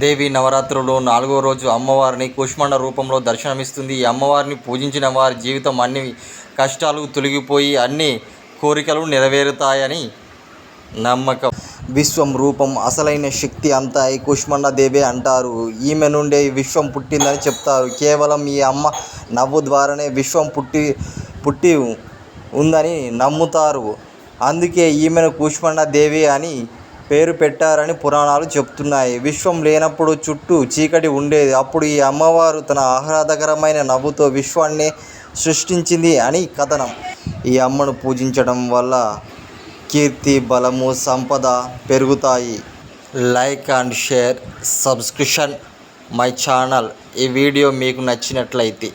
దేవి నవరాత్రులు నాలుగో రోజు అమ్మవారిని కుష్మండ రూపంలో దర్శనమిస్తుంది. ఈ అమ్మవారిని పూజించిన వారి జీవితం అన్ని కష్టాలు తొలగిపోయి అన్ని కోరికలు నెరవేరుతాయని నమ్మకం. విశ్వం రూపం అసలైన శక్తి అంతా ఈ కుష్మండ దేవే అంటారు. ఈమె నుండే ఈ విశ్వం పుట్టిందని చెప్తారు. కేవలం ఈ అమ్మ నవ్వు ద్వారానే విశ్వం పుట్టి పుట్టి ఉందని నమ్ముతారు. అందుకే ఈమెను కుష్మండ దేవి అని పేరు పెట్టారని పురాణాలు చెప్తున్నాయి. విశ్వం లేనప్పుడు చుట్టూ చీకటి ఉండేది. అప్పుడు ఈ అమ్మవారు తన ఆహ్లాదకరమైన నవ్వుతో విశ్వాన్ని సృష్టించింది అని కథనం. ఈ అమ్మను పూజించడం వల్ల కీర్తి బలము సంపద పెరుగుతాయి. Like and share subscription my channel. ఈ వీడియో మీకు నచ్చినట్లయితే